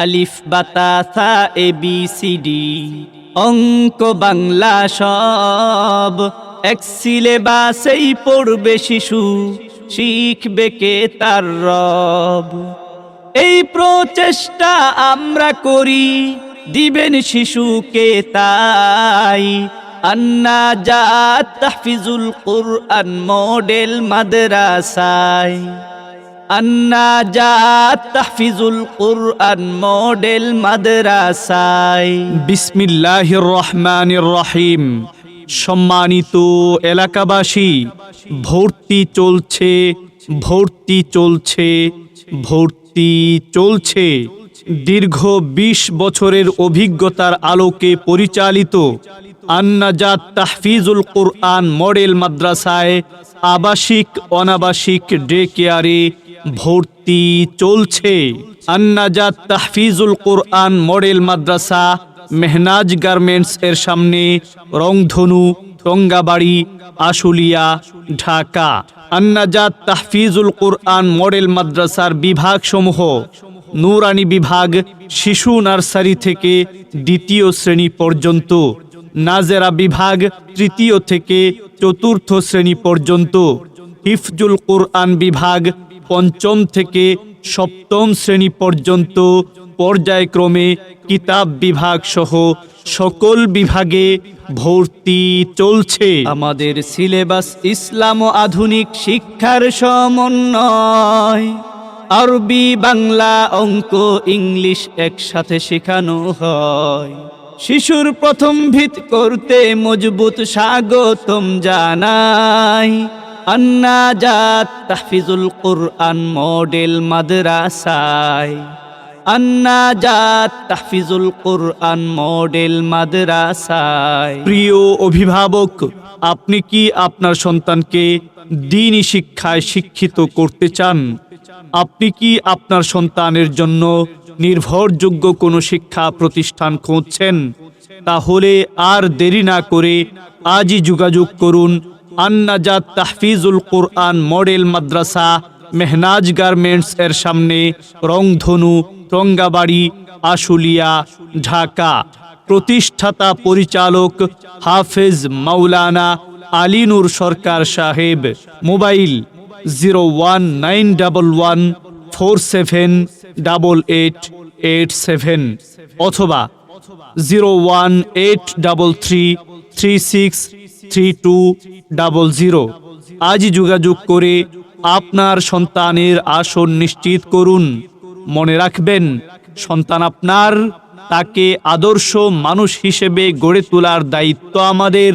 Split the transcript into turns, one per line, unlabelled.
আলিফ বাতাসা এ, B, C, D. অঙ্ক, বাংলা, সব। এক সিলেবাসেই পড়বে শিশু, শিখবে কে তার রব। এই প্রচেষ্টা আমরা করি, দিবেন শিশুকে তাই। আন্না জাত তাহফিজুল কুরআন মডেল মাদ্রাসায়। তাহফিজুল কুরআন মডেল
রহিম সম্মানিত এলাকাবাসী, ভর্তি চলছে ভর্তি চলছে ভর্তি চলছে। দীর্ঘ ২০ বছরের অভিজ্ঞতার আলোকে পরিচালিত আন্নাজাত তাহফিজুল কোরআন মডেল মাদ্রাসায় আবাসিক, অনাবাসিক ডে কেয়ারে ভর্তি চলছে। আন্নাজাত তাহফিজুল কোরআন মডেল মাদ্রাসা, মেহনাজ গার্মেন্টস এর সামনে রংধনু টঙ্গাবাড়ি আশুলিয়া, ঢাকা। আন্নাজাত তাহফিজুল কোরআন মডেল মাদ্রাসার বিভাগসমূহ নুরানি বিভাগ, শিশু নার্সারি থেকে দ্বিতীয় শ্রেণি পর্যন্ত, নাজেরা বিভাগ তৃতীয় থেকে চতুর্থ শ্রেণি পর্যন্ত, হিফজুল কোরআন বিভাগ পঞ্চম থেকে সপ্তম শ্রেণি পর্যন্ত পর্যায়ক্রমে কিতাব বিভাগ সহ সকল বিভাগে ভর্তি চলছে।
আমাদের সিলেবাস ইসলাম ও আধুনিক শিক্ষার সমন্বয়। আরবি, বাংলা অঙ্ক, ইংলিশ একসাথে শেখানো হয়। শিশুর প্রথম ভিত করতে মজবুত স্বাগতম জানাই। আন্না জাত তাহফিজুল কোরআন মডেল মাদ্রাসায়। আন্না জাত তাহফিজুল কোরআন মডেল মাদ্রাসায়।
প্রিয় অভিভাবক, আপনি কি আপনার সন্তানকে দিনই শিক্ষায় শিক্ষিত করতে চান? আপনি কি আপনার সন্তানের জন্য নির্ভরযোগ্য কোনো শিক্ষা প্রতিষ্ঠান খুঁজছেন? তাহলে আর দেরি না করে আজই যোগাযোগ করুন আন্নাজাত তাহফিজুল কোরআন মডেল মাদ্রাসা, মেহনাজ গার্মেন্টস এর সামনে রংধনু, টঙ্গাবাড়ি, আশুলিয়া, ঢাকা। প্রতিষ্ঠাতা পরিচালক হাফেজ মাওলানা আলিনুর সরকার সাহেব। Mobile zero one nine double one four seven double eight eight seven অথবা zero one eight double three three six three two double zero আজই যোগাযোগ করে আপনার সন্তানের আসন নিশ্চিত করুন। মনে রাখবেন, সন্তান আপনার, তাকে আদর্শ মানুষ হিসেবে গড়ে তোলার দায়িত্ব আমাদের।